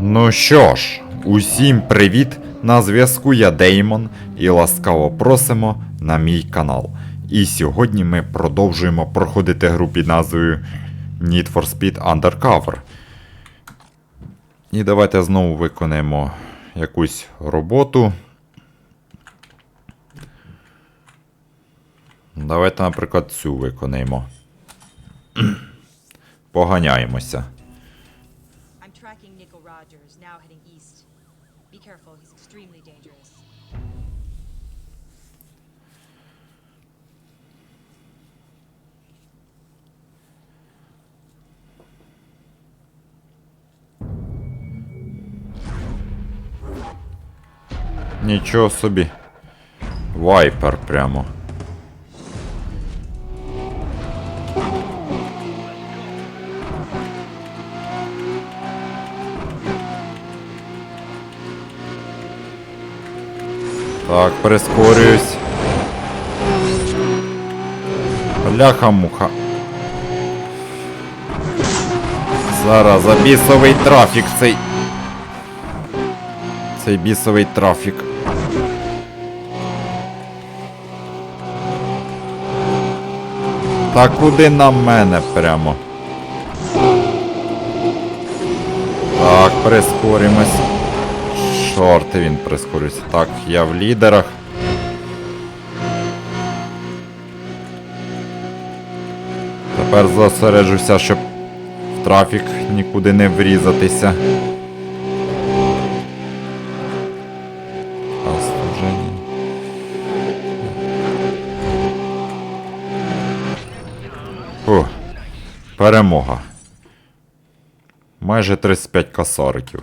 Ну що ж, усім привіт! На зв'язку я Деймон і ласкаво просимо на мій канал. І сьогодні ми продовжуємо проходити гру під назвою Need for Speed Undercover. І давайте знову виконаємо якусь роботу. Давайте, наприклад, цю виконаємо. Поганяємося. I'm tracking Nico Rogers, now heading east. Be careful, he's extremely dangerous. Нічого собі. Вайпер прямо. Так, прискорююсь. Бляха-муха. Зараз за бісовий трафік цей. Цей бісовий трафік. Та куди на мене прямо? Так, прискорімось. Шорти він прискорюється. Так, я в лідерах. Тепер зосереджуся, щоб в трафік нікуди не врізатися. Перемога. Майже 35 косариків.